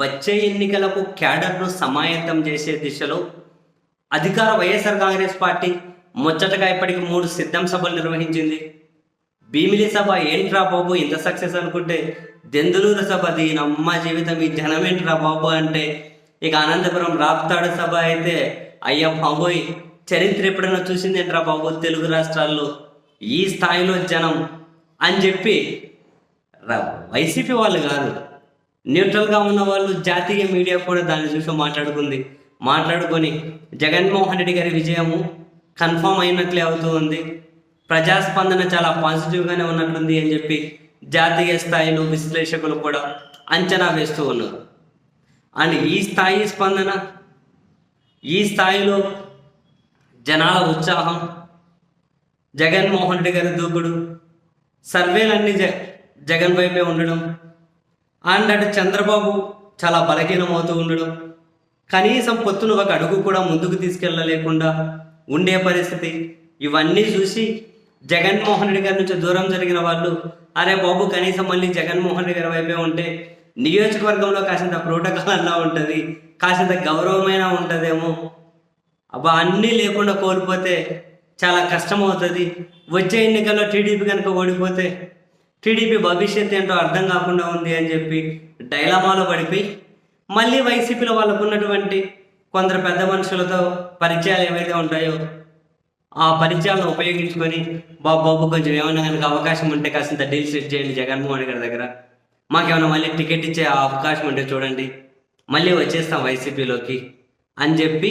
వచ్చే ఎన్నికలకు క్యాడర్ను సమాయత్తం చేసే దిశలో అధికార వైఎస్ఆర్ కాంగ్రెస్ పార్టీ ముచ్చటగా ఇప్పటికి మూడు సిద్ధం సభలు నిర్వహించింది. భీమిలి సభ ఏంట్రా బాబు ఇంత సక్సెస్ అనుకుంటే దెందులూరు సభ దీని అమ్మ జీవితం ఈ జనం ఏంట్రా బాబు అంటే ఇక అనంతపురం రాప్తాడు సభ అయితే అయ్యా బాబోయ్ చరిత్ర ఎప్పుడైనా చూసింది ఏంట్రా బాబు తెలుగు రాష్ట్రాల్లో? ఈ స్థాయిలో జనం అని చెప్పి వైసీపీ వాళ్ళు కాదు. న్యూట్రల్గా ఉన్న వాళ్ళు జాతీయ మీడియా కూడా దాన్ని చూసి మాట్లాడుకుంది. మాట్లాడుకొని జగన్మోహన్ రెడ్డి గారి విజయము కన్ఫామ్ అయినట్లే అవుతూ ఉంది. ప్రజాస్పందన చాలా పాజిటివ్గానే ఉన్నట్లుంది అని చెప్పి జాతీయ స్థాయిలో విశ్లేషకులు కూడా అంచనా వేస్తూ ఉన్నారు. అండ్ ఈ స్థాయి స్పందన ఈ స్థాయిలో జనాల ఉత్సాహం జగన్మోహన్ రెడ్డి గారి దూకుడు సర్వేలన్నీ జ జగన్ వైపే ఉండడం అండ్ అటు చంద్రబాబు చాలా బలహీనమవుతూ ఉండడం కనీసం పొత్తును ఒక అడుగు కూడా ముందుకు తీసుకెళ్ళలేకుండా ఉండే పరిస్థితి ఇవన్నీ చూసి జగన్మోహన్ రెడ్డి గారి నుంచి దూరం జరిగిన వాళ్ళు అరే బాబు కనీసం మళ్ళీ జగన్మోహన్ రెడ్డి గారి వైపే ఉంటే నియోజకవర్గంలో కాసింత ప్రోటోకాల్ అలా ఉంటుంది కాసింత గౌరవమైన ఉంటుందేమో. అబ్బా అన్నీ లేకుండా కోల్పోతే చాలా కష్టం అవుతుంది వచ్చే ఎన్నికల్లో టీడీపీ కనుక ఓడిపోతే టీడీపీ భవిష్యత్ ఏంటో అర్థం కాకుండా ఉంది అని చెప్పి డైలామాలో పడిపోయి మళ్ళీ వైసీపీలో వాళ్ళకు ఉన్నటువంటి కొందరు పెద్ద మనుషులతో పరిచయాలు ఏవైతే ఉంటాయో ఆ పరిచయాలను ఉపయోగించుకొని బాబు బాబు కొంచెం ఏమైనా కనుక అవకాశం ఉంటే కాస్త డీల్ సెట్ చేయండి జగన్మోహన్ గారి దగ్గర. మాకేమైనా మళ్ళీ టికెట్ ఇచ్చే ఆ అవకాశం ఉంటే చూడండి. మళ్ళీ వచ్చేస్తాం వైసీపీలోకి అని చెప్పి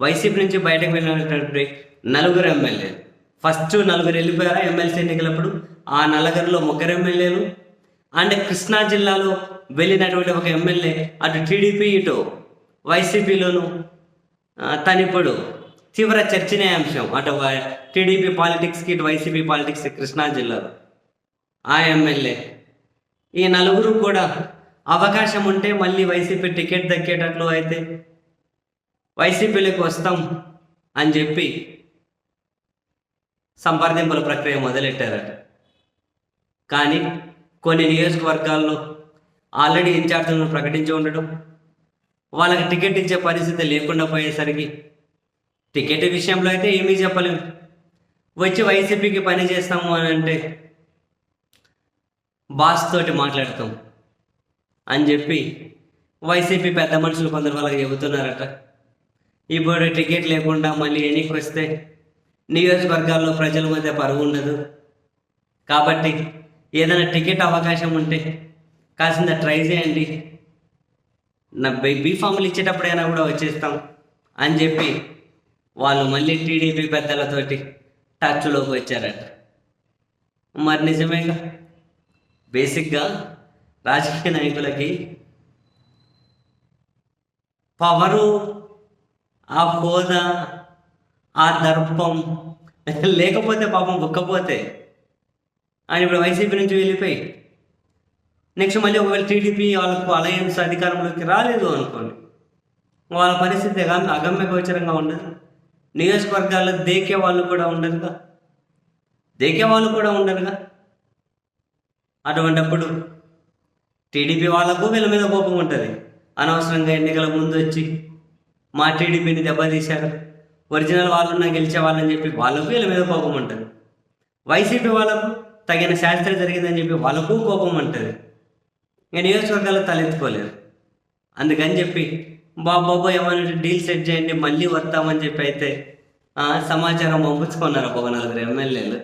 వైసీపీ నుంచి బయటకు వెళ్ళినటువంటి నలుగురు ఎమ్మెల్యేలు. ఫస్ట్ నలుగురు వెళ్ళిపోయారా? ఎమ్మెల్సీ ఎన్నికలప్పుడు ఆ నలుగురిలో ముగ్గురు ఎమ్మెల్యేలు అండ్ కృష్ణా జిల్లాలో వెళ్ళినటువంటి ఒక ఎమ్మెల్యే అటు టీడీపీ ఇటు వైసీపీలోను తనిప్పుడు తీవ్ర చర్చనీయాంశం అటు టీడీపీ పాలిటిక్స్కి ఇటు వైసీపీ పాలిటిక్స్ కృష్ణా జిల్లాలో. ఆ ఎమ్మెల్యే ఈ నలుగురు కూడా అవకాశం ఉంటే మళ్ళీ వైసీపీ టికెట్ దక్కేటట్లు అయితే వైసీపీలోకి వస్తాం అని చెప్పి సంప్రదింపుల ప్రక్రియ మొదలెట్టారట. కానీ కొన్ని నియోజకవర్గాల్లో ఆల్రెడీ ఇన్ఛార్జీలను ప్రకటించి ఉండడం వాళ్ళకి టికెట్ ఇచ్చే పరిస్థితి లేకుండా పోయేసరికి టికెట్ విషయంలో అయితే ఏమీ చెప్పలేము. వచ్చి వైసీపీకి పని చేస్తాము అని అంటే బాస్ తోటి మాట్లాడతాం అని చెప్పి వైసీపీ పెద్ద మనుషులు కొందరు వాళ్ళకి చెబుతున్నారట. ఇప్పుడు టికెట్ లేకుండా మళ్ళీ ఎన్నిక వస్తే నియోజకవర్గాల్లో ప్రజల మధ్య పరువు ఉండదు. కాబట్టి ఏదైనా టికెట్ అవకాశం ఉంటే కాసింత ట్రై చేయండి. నా బీ బీఫామ్లు ఇచ్చేటప్పుడైనా కూడా వచ్చేస్తాం అని చెప్పి వాళ్ళు మళ్ళీ టీడీపీ పెద్దలతోటి టచ్లోకి వచ్చారట. మరి నిజమేగా బేసిక్గా రాజకీయ నాయకులకి పవరు ఆ హోదా ఆ దర్పం లేకపోతే పాపం బుక్కపోతే ఆయన ఇప్పుడు వైసీపీ నుంచి వెళ్ళిపోయి నెక్స్ట్ మళ్ళీ ఒకవేళ టీడీపీ వాళ్ళకు అలయన్స్ అధికారంలోకి రాలేదు అనుకోండి వాళ్ళ పరిస్థితి అగమ్య అగమ్య గోచరంగా ఉండదు. నియోజకవర్గాల్లో దేకే వాళ్ళు కూడా ఉండరుగా. దేకే వాళ్ళు కూడా ఉండరుగా. అటువంటప్పుడు టీడీపీ వాళ్ళకు వీళ్ళ మీద కోపం ఉంటుంది. అనవసరంగా ఎన్నికల ముందు వచ్చి మా టీడీపీని దెబ్బతీశారు. ఒరిజినల్ వాళ్ళున్నా గెలిచే వాళ్ళని చెప్పి వాళ్ళకు వీళ్ళ మీద కోపం ఉంటుంది. వైసీపీ వాళ్ళకు తగిన శాస్త్రం జరిగిందని చెప్పి వాళ్ళకు కోపం ఉంటుంది. ఇంకా నియోజకవర్గాల్లో తలెత్తుకోలేరు. అందుకని చెప్పి బాబాబో ఏమైనా డీల్ సెట్ చేయండి మళ్ళీ వస్తామని చెప్పి అయితే సమాచారం పంపించుకున్నారు ఒక నలుగురు ఎమ్మెల్యేలు.